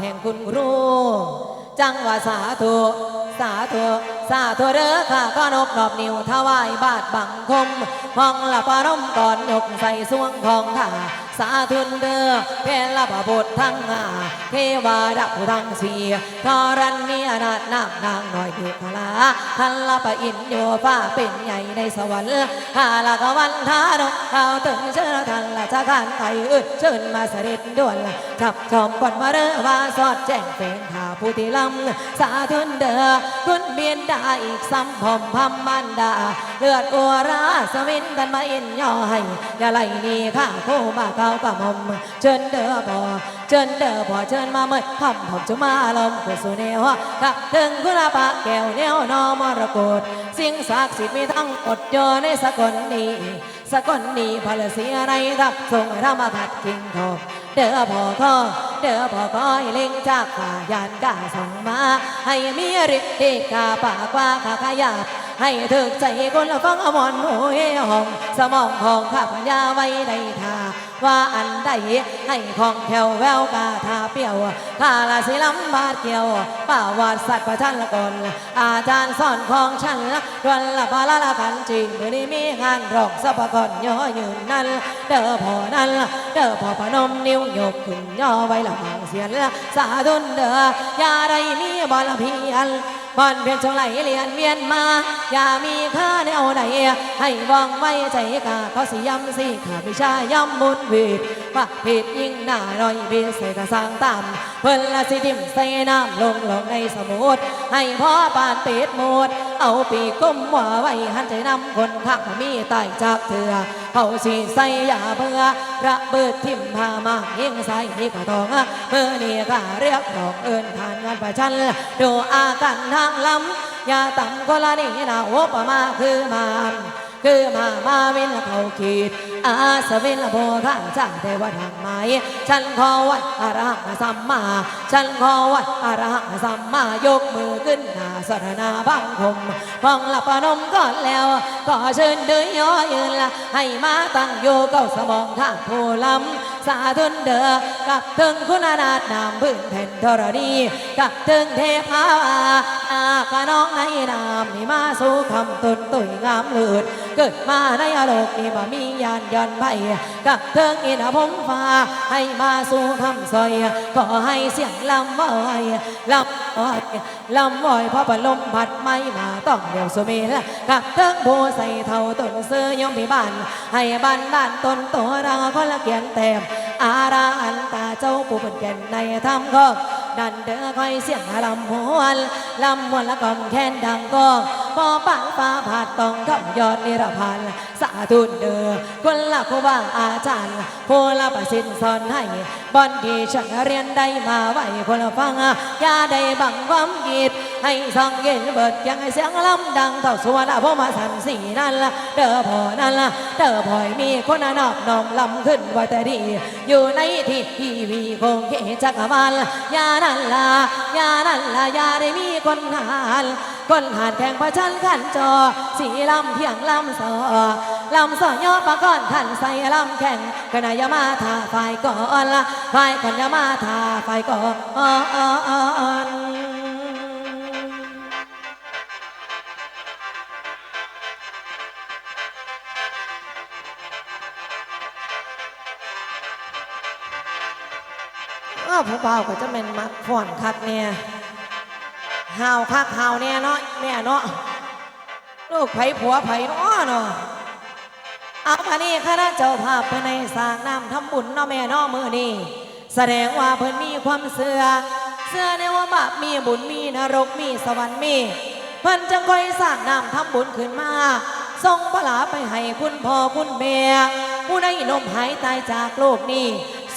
แห่งคุณครู จังว่าสาธุ สาธุ สาธุเด้อข้าก็นกนอบนิ้วถวายบาทบังคมห้องละปารมก่อนยกใส่สวงของข้า สาธุนเดอเพลพระบุตรทั้งอาเทวาดับทั้งสีทอรันเนียนาดนาบนางหน่อยเดือพลาทันละปะอินโยฟ้าเป็นใหญ่ในสวรรค์ข้าละกวันทาดกข้าวตึงเชิญทันละจะการไก่อึดเชิญมาเสด็จด่วนละขับชมก่อนมาเด้อว่าสอดแจ้งเป็นข้าผู้ที่ลำสาธุนเดอคุณเบียนดาอีกซ้ำผมพมันดาเลือดอัวราสวินกันมาอินย่อให้อย่าไล่นีข้าผู้มาเก้ากับผมเชิญเด้อพอเชิญเด้อพอเชิญมาเมื่อพำผมจะมาลมกุสุเนวกับถึงคุณปะแก้วเนียวนอมรกตสิ่งศักดิ์สิทธิ์มีทั้งอดโยในสกลนี้สกลนี้พลเสียในทับทรงธรรมขัดกิงทองเด้อพ่อขอเด้อพ่อคอยเล็งจากฝ่ายานกาส่งมา ให้มีฤทธิ์เอกาปากว่าขาขยับให้ถึกใจคนละฟังอมรหวยห้อง สมองของข้าพญาไว้ในทา ว่าอันใดให้ของแถวแววกาทาเปียวข้าละสิลำบาดเกี่ยวป่าวาดสัตว์ประชันละกลอาจารย์สอนของฉันดวนละพาละละกันจริงเมื่อนี้มีงานร้องสัพกรย่อยืนนั่นเด้อพอนั่นเด้อพอพนมนิ้วยกขึ้นย่อไว้ละหางเสียนสาธุนเด้อยาใดมีบอลเพียน บอนเพียนช่องไหลเลียนเวียนมา อย่ามีค่าในวใดให้วองไว้ใจกาเขาสิย้ำสิข้าพิชาย้ำบุญวิดว่าผิดยิ่งหน้าน้อยเบียใส่กระสังตามเพิ่นละสิทิมใส่น้ำลงลงในสมุดให้พ่อปานติดหมด เอาปีก้มหัวไว้หันใจนำคนข้างมีตายจากเถื่อเขาสีใส่ยาเบื่อระเบิดทิมพามาเฮงใส่นี่ก็ต้องเมื่อนี่ก็เรียกดอกเอิญทานงานประชันดูอาการทางลำยาต่ำก็ละนี่นะโอปมาคือมาน คือมามาวินละเขาขีดอาสวินละโบราณจ้าเทวทางไม้ฉันขอวัดอรหังสัมมา ฉันขอวัดอรหังสัมมายกมือขึ้นหน้าสรณาบังคมฟังหลับปนมก่อนแล้ว ก็เชิญเดือยย่อยืนละให้มาตั้งโยกเก้าสมองทางผู้ลำ สาธุนเดอกับถึงคุณนาถนามพื้นแผ่นธรณีกับถึงเทพาอาขน้องในนามนี่มาสู่คำตุนตุยงามเลือดเกิดมาในอโลกนี้บ่มียานยันไปกับเทิงอินพงฟ้าให้มาสู่คำซอยขอให้เสียงลำว้อยลำว้อยลำว้อยเพราะบลมพัดไม่มาต้องเดียวสุเมลกับเทิงผู้ใส่เท่าต้นเสื้อยมมีบ้านให้บ้านด้านต้นตัวเราคนละเกียนแต้มอาราอันตาเจ้าผู้เป็นแก่นในธรรมก็ดันเด้อคอยเสียงลำหวนลำมวนละกอมแค้นดังก็ พอปังฟ้าผาดต้องคำยอดนิรพันธ์สาธุเดอคนละครูบาอาจารย์ผู้ละประสิทธิ์สอนให้บอนดีฉันเรียนได้มาไว้คนละฟังอย่าได้บังความกีดให้สังเกตเบิดยังให้เสียงลำดังเท่าสวรรค์พ่อมาสันสีนั่นละเด้อพอนั่นละเด้อพอยมีคนนอบน้อมลำขึ้นไว้แต่ดี อยู่ในที่ทีวีคงเขจักรวาลยานั่นละยานั่นละยาได้มีคนหาน คนหานแข่งประชันขันจอ สีลำเพียงลำสอลำสอย่อปะก้อนขันใส่ลำแข่งกนายามาทาฝ่ายก่อนละฝ่ายก่อนยามาทาฝ่ายก่อนอ้าวผู้บ่าวก็จะเป็นมักฝ่อนคักเนี่ย หาวคักหาวเนี่ยเนาะแม่เนาะลูกไผผัวไผเนาะเนาะเอาพานี่คณะเจ้าภาพเพื่อในสร้างน้ำทำบุญเนาะแม่เนาะมือนี่แสดงว่าเพิ่นมีความเสื่อเสื่อในว่าบาปมีบุญมีนรกมีสวรรค์มีเพิ่นจังคอยสร้างน้ำทำบุญขึ้นมาส่งพระลาไปให้คุณพ่อคุณแม่ผู้ได้ลมหายตายจากโลกนี้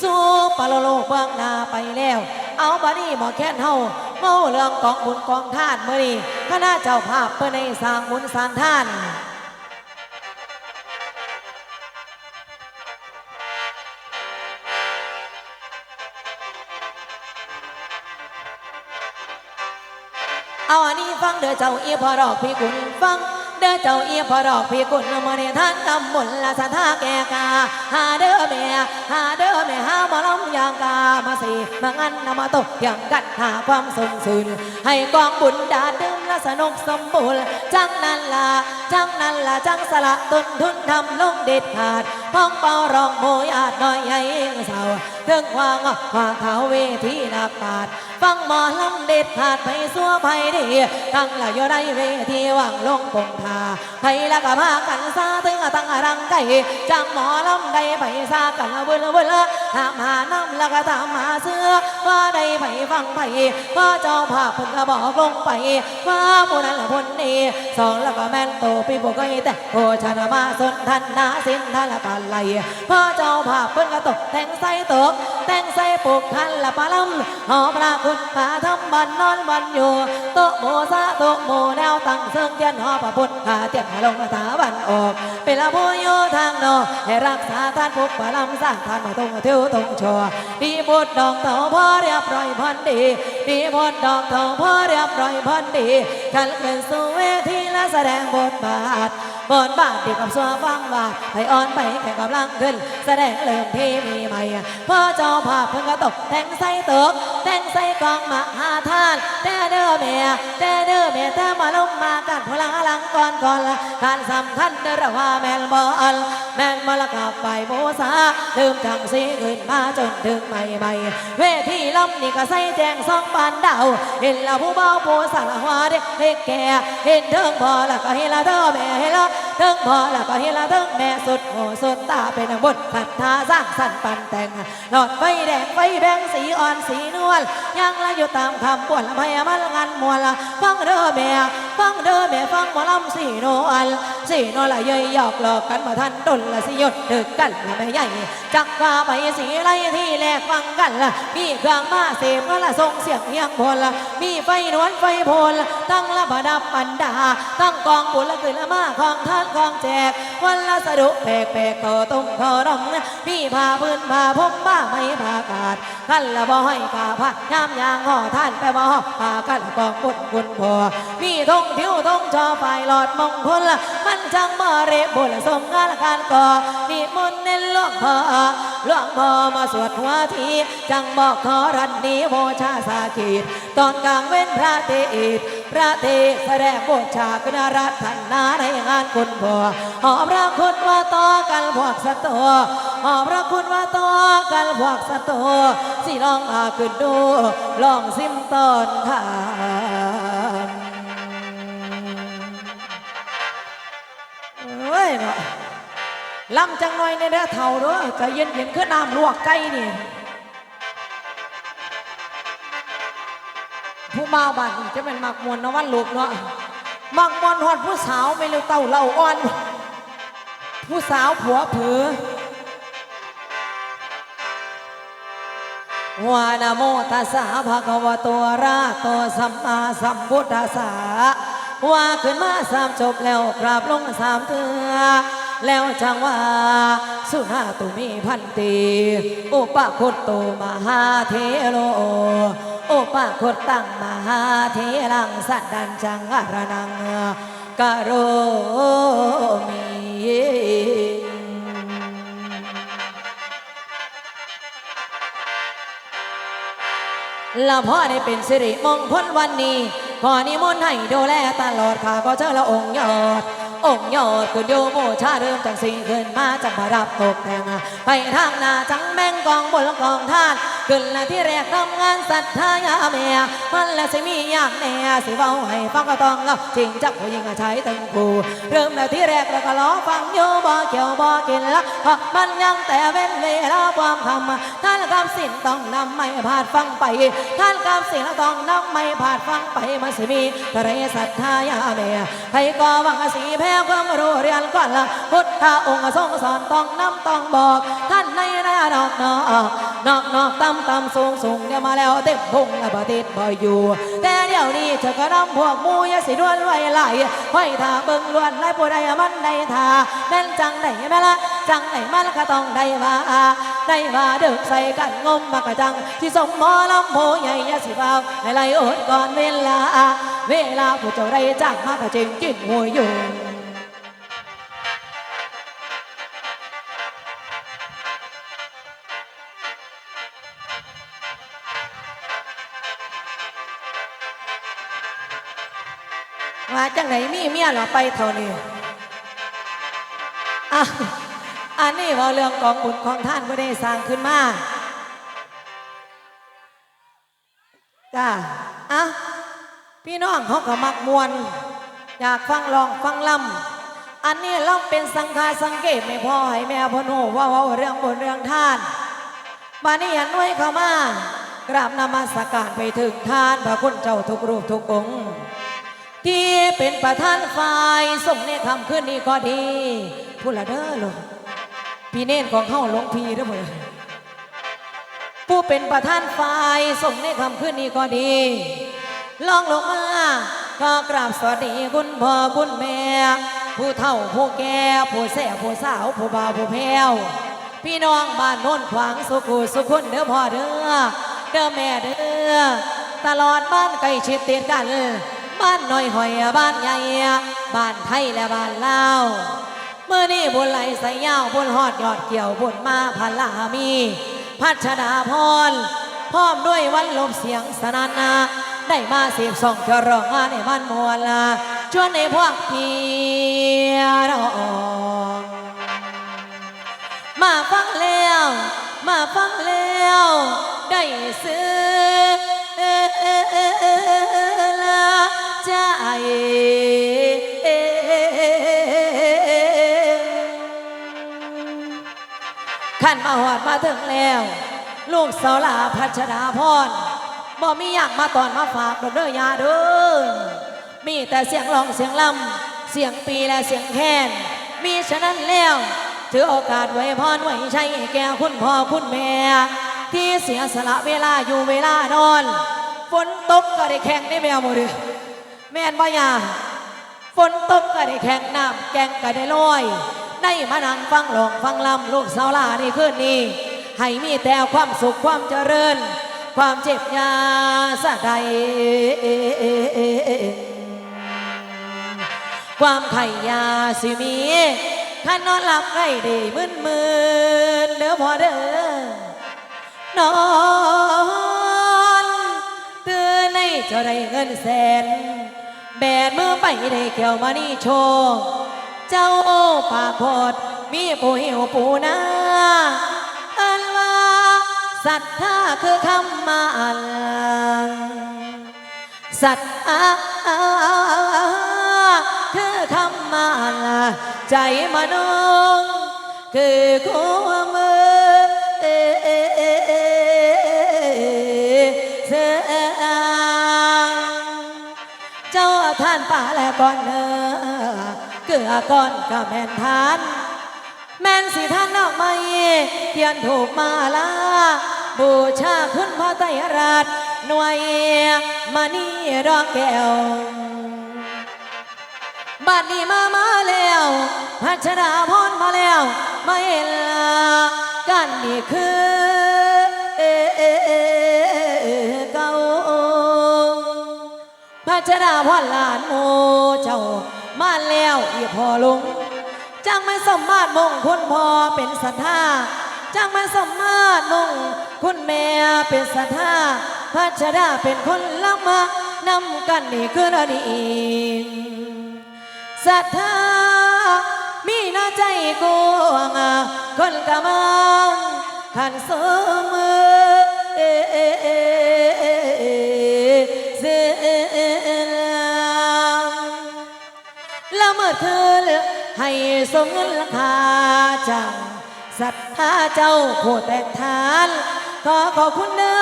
สู่ปรโลกเบื้องหน้าไปแล้ว เอาบานี้หมอแค้นเฮา เมาเรื่องกองบุญกองทานเมื่อนี้คณะเจ้าภาพเพื่อในสร้างบุญสร้างทานเอาอันนี้ฟังเด้อเจ้าอีพอรอกพี่คุณฟัง เด้อเจ้าอีพอดอกพี่กุลมาในท่านนำบุญละสัทธาแก่กา หาเด้อแม่หาเด้อแม่หามาล้อมยางกา มาสีมางันนำมาตกอย่างกันหาความสมสืนให้กองบุญดาดื่มและสนุกสมบูรณ์จังนั้นล่ะจังนั้นล่ะจังสละตนทุนทำลงเด็ดขาด พ้องเป่ารองโมยาดน้อยใหญ่เศร้าเรื่องวางว่าเขาเวทีนักปราด ฟังหมอลำเด็ดขาดไปสัวไผดีทั้งละอยู่ในเวทีว่างลงปงทาไผละก็พากันซาถึงตั้งรังไก่จังหมอลำใดไผซากันเวลเวลถามหาน้ำแล้วก็ถามหาเสื้อว่าใดไผฟังไผว่าเจ้าภาพเพิ่นก็บอกลงไป ว่าผู้นั้นละพ้นดีสองแล้วก็แม่นโตปีบวกก็แต่โคชนะมาสนทันนาสินทันละกันไหลพ่อเจ้าภาพเพิ่นก็ตกแต่งใส่ตกแต่งใส่ปลูกทันละปลาลำหอพระคุณพาทำบันนอนบันอยู่โตโมซาโตโมแนวตั้งเสื่องเทียนหอพระพุทธาเทียนลงมาถาบันออกเป็นละผู้อยู่ทางนอให้รักษาท่านพุกปลาลำสร้างท่านมาตรงเที่ยวตรงชอดีบดดอกเต่าพ่อเรียบร้อยพันดีดีบดดอกเต่าพ่อเรียบร้อยพันดีกันเป็นสู่เวทีและแสดงบทบาท บนบาทที่กับสัวฟังว่าให้อ่อนไปแข่งกำลังขึ้น แสดงเริ่มที่มีใหม่พ่อเจ้าภาพเพิ่งก็ตกแต่งใส่ตกแต่งใส่กองมาหาทาน แต่เด้อแม่แต่เด้อแม่แต่มาลงมากันพลังหลังก่อนก่อนละการสำคัญเด้อว่าแมนบอลแมนมาละกับไปโมซาลืมจังสีขึ้นมาจนถึงใหม่ใหม่เวทีล้ำนี่ก็ใส่แจงสองปานดาวเห็นละผู้เบาผู้สารหัวเด็กเด็กแก่เห็นเทิงพอละก็เห็นละเด้อแม่เห็นละ ถึงพอแล้วก็เฮละถึงแม่สุดโหสุดตาเป็นบทศรัทาสร้างสรรค์ปันแต่งหลอดไฟแดงไฟแบงสีอ่อนสีนวลยังละอยู่ตามคำปวดละพยามันงานมวลฟังเด้อแม่ฟังเด้อแม่ฟังหมอลำสีโนวลสีโนละเยยหยอกหลอกกันมาทันดนละสิหยดดึกกันละแม่ใหญ่จักว่าไปสีไรที่แลกฟังกันละมีเครื่องมาเสพก็ละส่งเสียงเฮียงพลละมีไฟนวลไฟพลตั้งละประดับปันดาตั้งกองบุญละคืนละมาของท่านของแจกวันละสะดุแปลกแปลกต่อตุ้มขอร้องมีผ้าพื้นผ้าผมบ้าไม่ผ้ากาดขันละบ่ให้กาผ้ายามยางห่อท่านไปบ่ผ้ากันกองบุญบุญพอมีธงทิวธงจอไฟหลอดมงคลมันจังมาเรบุญสมงานการก่อมีมนต์เน้นหลวงพ่อหลวงพ่อมาสวดหัวที จังบอกขอรันนี้โมชาสาขีดตอนกลางเว้นพระเทศพระเทศแสดงบทฉากคณะรัตนาในงานคุณพ่อหอมรักคุณว่าต่อกันพวกสตวหอมรักคุณว่าต่อกันพวกสตวสิลองอาขึ้นดูลองซิมตอนทา ลำจังหน่อยในเด้อเท่าเด้อใจเย็นเย็นๆคือน้ำลวกไก่นี่ผู้มาบ้านจะเป็นมักมวนนวันลูกเนาะมักมวนหอดผู้สาวไม่เร็วเต่าเล่าอ่อน ผู้สาวผัวเผือวานะโมตัสสะภะคะวะโตระโตสัมมาสัมพุทธัสสะว่าขึ้นมาสามจบแล้วกราบลงสามเถือ แล้วจังว่า สุนาตุมีพันตีอุปคุตโตมหาเทโลอุปคุตตังมหาเทลังสัดดันจังอารนังกโรมิละพ่อได้เป็นสิริมงคลวันนี้ ขอนิมนต์ให้ดูแลตลอดข้าก็เจอละองค์ยอด องค์ยอดคุณโยโมชาเริ่มจังสิ่งขึ้นมาจังมารับตกแต่งไปทางนาจังแมงกองบนกองท่าน ขึ้นละที่แรกทำงานศรัทธายาเมียมันละสิมีอย่างแน่สิเว้าให้ฟังก็ต้องเล่าจริงจักผู้หญิงใช้ตึงผู้เริ่มละที่แรกแล้วก็ล้อฟังอยู่บ่เกี่ยวบ่กินละเพราะมันยังแต่เว้นเวลาความคำท่านคำสิ้นต้องนำไม่พลาดฟังไป ท่านคำสิ้นต้องนำไม่พลาดฟังไปมันสิมีทะเลศรัทธายาเมียให้ก่อวังสีแพ้ความรู้เรียนก่อนละพุทธองค์ทรงสอนต้องนำต้องบอก ท่านในระนอกนอก นอกนอกตำตำสูงสูงเนี่ยมาแล้วเต็มพุงและปฏิดบ่อยู่ แต่เดี๋ยวนี้เธอก็นำพวกมูยาสิด้วนไว้ไหลไว้ท่าเบิ่งล้วนไล่ผู้ใดมันได้ท่าแม่นจังไหนแม่ละจังไหนมันก็ต้องได้ว่าได้ว่าเดึกใส่กันงมมากระจัง ที่สมหมอลำโพใหญ่ยาสิเฝ้าให้ไล่อดก่อนเวลา เวลาผู้เจ้าได้จ้างมากระจิงกินหัวอยู่ว่ จังไหนมีเมียเหรอไปเท่านี้อะอันนี้ว่าเรื่องของบุญของท่านก็ได้สร้างขึ้นมาจ้าอะพี่น้องเขาก็มักมวน อยากฟังลองฟังลำอันนี้ล่องเป็นสังฆาสังเกตไม่พอให้แม่พอนูว่าว่าเรื่องบุญเรื่องท่านบานี้ยันไว้เข้ามากราบนมัสการไปถึงท่านพระคุณเจ้าทุกรูปทุกองค์ ที่เป็นประธานฝ่ายส่งในคำขึ้นนี้ก็ดีพูดละเด้อลูกพี่เนนของเข้าหลวงพีเด้อบ่ผู้เป็นประธานฝ่ายส่งในคำขึ้นนี้ก็ดีลองลงมาก็กราบสวัสดีคุณพ่อคุณแม่ ผู้เฒ่าผู้แก่ผู้แส่ผู้สาวผู้บ่าวผู้แพ้วพี่น้องบ้านโน้นขวางสุขุสุขุนเด้อพ่อเด้อเด้อแม่เด้อตลอดบ้านใกล้ชิดติดกัน บ้านน้อยหอยบ้านใหญ่บ้านไทยและบ้านลาวเมื่อนี้บุญไหลใส่ยาวบุญหอดยอดเกี่ยวบุญมาพันลามี พัชดาพรพร้อมด้วยวันลมเสียงสนานนาได้มาเสียบส่องเที่ยวร้องงานในบ้านมวลาชวนในพวกพี่น้องมาฟังแล้ว มาฟังแล้ว ได้ซื้อ ใจขันมาหอดมาถึงแล้ว ลูกสาวลาพัชดาพรบ่มีอยางมาตอนมาฝากดอกเด้อยาเด้อมีแต่เสียงร้องเสียงลำเสียงปีและเสียงแคนมีฉะนั้นแล้วถือโอกาสไว้พรไว้ใช้แก่คุณพ่อคุณแม่ ที่เสียสละเวลาอยู่เวลานอน ฝนตกก็ได้แข่งได้แมวหมดเลย แม่นบ่ยาฝนตกก็ได้แข่งน้ำแกงก็ได้ลอยได้มานังฟังหลงฟังลำลูกสาวลาในคืนนี้ ให้มีแต่ความสุขความเจริญ ความเจ็บยาสะใดความไข่ยาสิมีขันนอนหลับใกล้ดีมึนมืนเด้อพอเด้อนอนตื่นในจะได้เงินแสน แบดมือไปได้เกี่ยวมานี่โชว์เจ้าปากพดมีผู้หิวปูนาเอินว่าศรัทธาคือคำมาอันสัตว์อาคือคำมันใจมนุษย์คือคู่มือ เจ้าท่านป่าและก่อนเนอเกือก่อนก็แม่นทานแม่นสิท่านออกมาเทียนถูกมาลาบูชาคุณพระไตรรัตน์หน่วยมานี่รองแก้วบัดนี้มามาแล้วพัชราพรมาแล้ว มาเห็นละกันนี่คือ พระชราพรหลานโมเจ้ามาแล้วอีพอลงจังไม่สมมาตรมงคุณพ่อเป็นศรัทธาจังไม่สมมาตรมงคุณแม่เป็นศรัทธาพระชราเป็นคนละมานำกันนี่คืออดีศรัทธามีหน้าใจกวงคนกำมังขันสมอ เมื่อเธอให้สมเงินราคาจังศรัทธาเจ้าผู้แตกทาน ขอขอบคุณเด้อ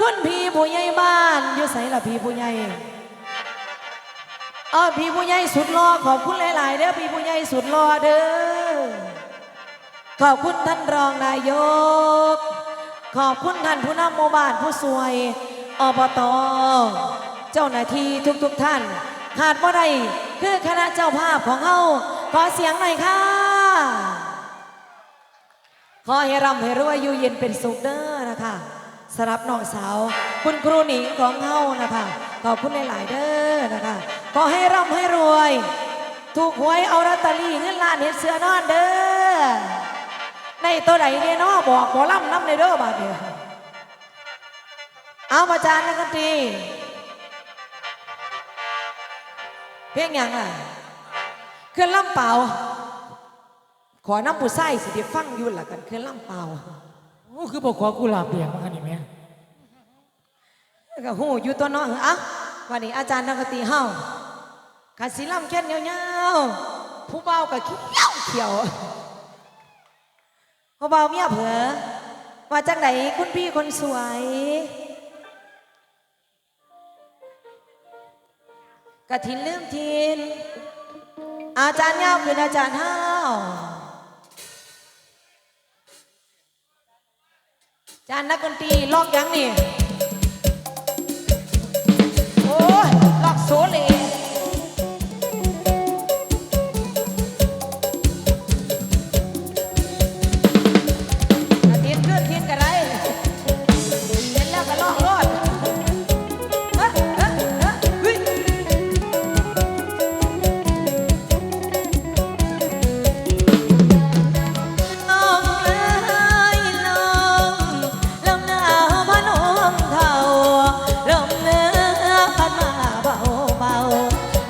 คุณพี่ผู้ใหญ่บ้านอยู่ใส่ละพี่ผู้ใหญ่อ๋อพี่ผู้ใหญ่สุดรอขอบคุณหลาย ๆ เด้อพี่ผู้ใหญ่สุดรอเด้อขอบคุณท่านรองนายก ขอบคุณท่านผู้นำหมู่บ้านผู้สวยอบต เจ้าหน้าที่ทุก ๆ ท่านขาดว่าไร คือคณะเจ้าภาพของเฮาขอเสียงหน่อยค่ะ ขอให้ร่ำให้รวยอยู่เย็นเป็นสุขเด้อนะคะสำหรับน้องสาว คุณครูหนิงของเฮานะคะขอบคุณหลาย ๆ เด้อนะคะขอให้ร่ำให้รวย ถูกหวยเอาลอตเตอรี่เงินล้านเห็ดเสือนอนเด้อในตัวไหนเนี่ยเนาะบอกหมอล่ำน้ำในเด้อบาดเดียวเอามาจานนักดนตรี เพลงยังอะเคลื่อนลำเปล่า ขอน้ำผู้ไส้สิเดี๋ยวฟังอยู่ละกันเคลื่อนลำเปล่าโอ้คือบอกขอกุหลาบเบี่ยงมาขนาดนี้ก็หูอยู่ตัวน้องอะวันนี้อาจารย์นักตีเฮาขัดสีลำแค่นเงาๆผู้เบากับเขียวเขียวผู้เบาเมียเผลอว่าจังไหนคุณพี่คนสวย กระถินลืมทิน อาจารย์เงาเป็อาจารย์ห้าวอาจารย์นักดนตรีลอกยังนี่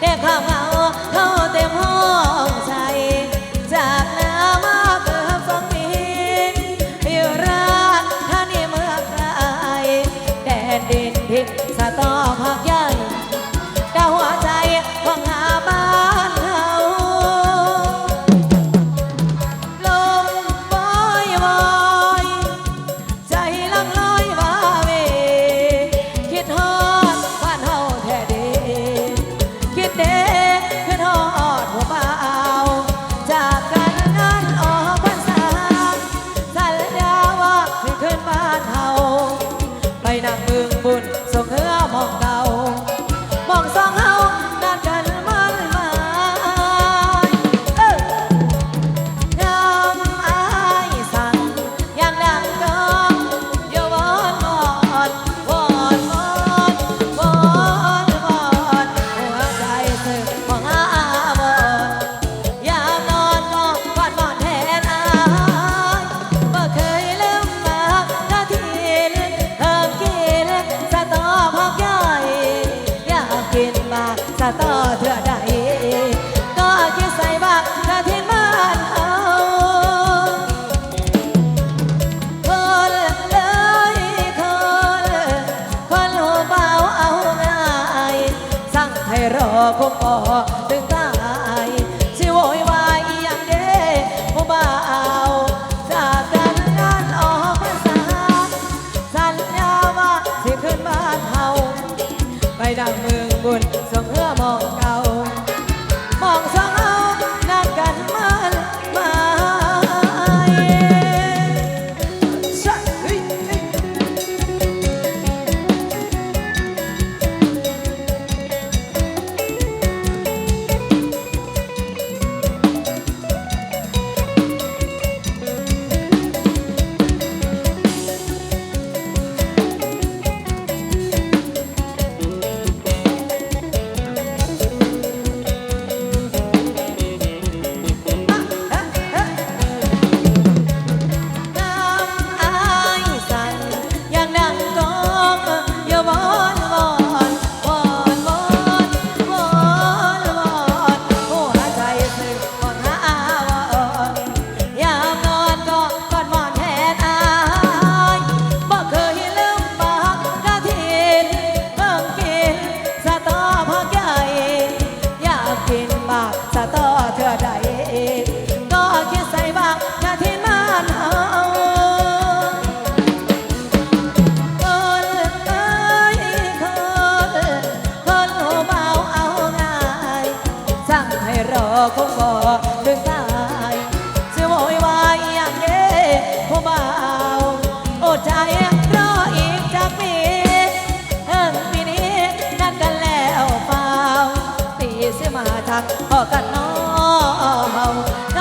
别看。 มาทักออกกันน้อง